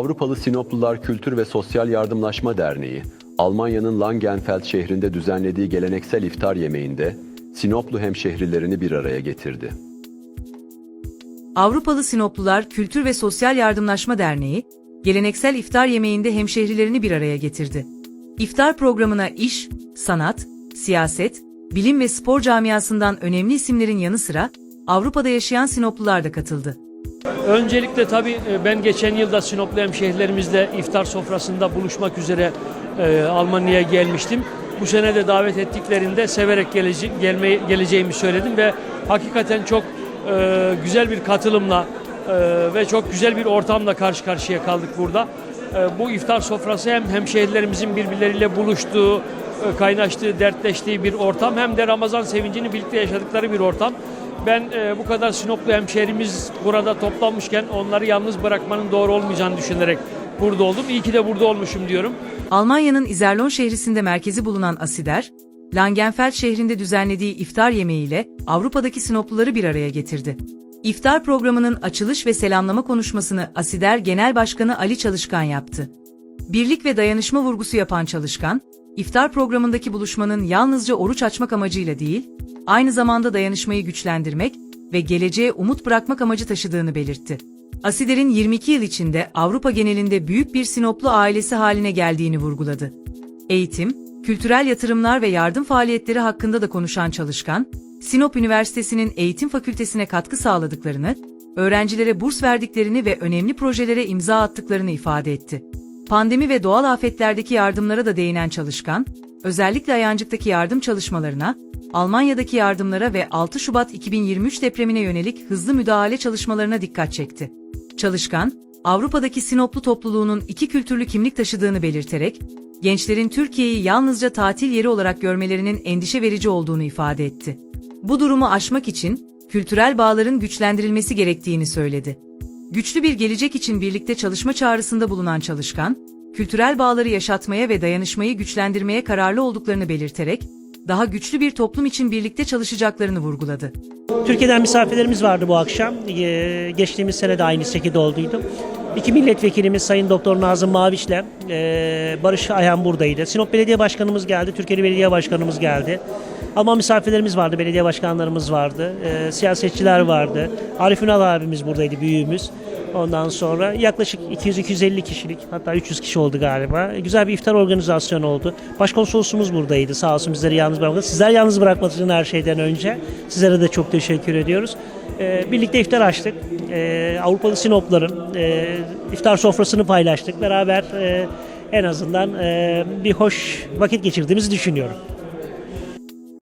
Avrupalı Sinoplular Kültür ve Sosyal Yardımlaşma Derneği, Almanya'nın Langenfeld şehrinde düzenlediği geleneksel iftar yemeğinde Sinoplu hemşehrilerini bir araya getirdi. Avrupalı Sinoplular Kültür ve Sosyal Yardımlaşma Derneği, geleneksel iftar yemeğinde hemşehrilerini bir araya getirdi. İftar programına iş, sanat, siyaset, bilim ve spor camiasından önemli isimlerin yanı sıra Avrupa'da yaşayan Sinoplular da katıldı. Öncelikle tabii e, ben geçen yılda Sinoplu hemşehrilerimizle iftar sofrasında buluşmak üzere e, Almanya'ya gelmiştim. Bu sene de davet ettiklerinde severek gelece gelmeyi, geleceğimi söyledim ve hakikaten çok e, güzel bir katılımla e, ve çok güzel bir ortamla karşı karşıya kaldık burada. E, bu iftar sofrası hem hemşehrilerimizin birbirleriyle buluştuğu, e, kaynaştığı, dertleştiği bir ortam hem de Ramazan sevincini birlikte yaşadıkları bir ortam. Ben e, bu kadar Sinoplu hemşehrimiz burada toplanmışken onları yalnız bırakmanın doğru olmayacağını düşünerek burada oldum. İyi ki de burada olmuşum diyorum. Almanya'nın Iserlohn şehrisinde merkezi bulunan Asider, Langenfeld şehrinde düzenlediği iftar yemeğiyle Avrupa'daki Sinopluları bir araya getirdi. İftar programının açılış ve selamlama konuşmasını Asider Genel Başkanı Ali Çalışkan yaptı. Birlik ve dayanışma vurgusu yapan Çalışkan, iftar programındaki buluşmanın yalnızca oruç açmak amacıyla değil, aynı zamanda dayanışmayı güçlendirmek ve geleceğe umut bırakmak amacı taşıdığını belirtti. Asider'in 22 yıl içinde Avrupa genelinde büyük bir Sinoplu ailesi haline geldiğini vurguladı. Eğitim, kültürel yatırımlar ve yardım faaliyetleri hakkında da konuşan Çalışkan, Sinop Üniversitesi'nin eğitim fakültesine katkı sağladıklarını, öğrencilere burs verdiklerini ve önemli projelere imza attıklarını ifade etti. Pandemi ve doğal afetlerdeki yardımlara da değinen Çalışkan, özellikle Ayancık'taki yardım çalışmalarına, Almanya'daki yardımlara ve 6 Şubat 2023 depremine yönelik hızlı müdahale çalışmalarına dikkat çekti. Çalışkan, Avrupa'daki Sinoplu topluluğunun iki kültürlü kimlik taşıdığını belirterek, gençlerin Türkiye'yi yalnızca tatil yeri olarak görmelerinin endişe verici olduğunu ifade etti. Bu durumu aşmak için kültürel bağların güçlendirilmesi gerektiğini söyledi. Güçlü bir gelecek için birlikte çalışma çağrısında bulunan Çalışkan, kültürel bağları yaşatmaya ve dayanışmayı güçlendirmeye kararlı olduklarını belirterek, daha güçlü bir toplum için birlikte çalışacaklarını vurguladı. Türkiye'den misafirlerimiz vardı bu akşam. Ee, Geçtiğimiz sene de aynı şekilde olduydu. İki milletvekilimiz Sayın Doktor Nazım Maviç'le e, Barış Ayhan buradaydı. Sinop Belediye Başkanımız geldi, Türkiye'li Belediye Başkanımız geldi. Alman misafirlerimiz vardı, belediye başkanlarımız vardı, e, siyasetçiler vardı. Arif Ünal abimiz buradaydı, büyüğümüz. Ondan sonra yaklaşık 200-250 kişilik hatta 300 kişi oldu galiba. E, Güzel bir iftar organizasyonu oldu. Başkonsolosumuz buradaydı sağ olsun bizleri yalnız bırakmadı. Sizler yalnız bırakmadınız her şeyden önce. Sizlere de çok teşekkür ediyoruz. E, birlikte iftar açtık. E, Avrupalı Sinopların e, iftar sofrasını paylaştık. Beraber e, en azından e, bir hoş vakit geçirdiğimizi düşünüyorum.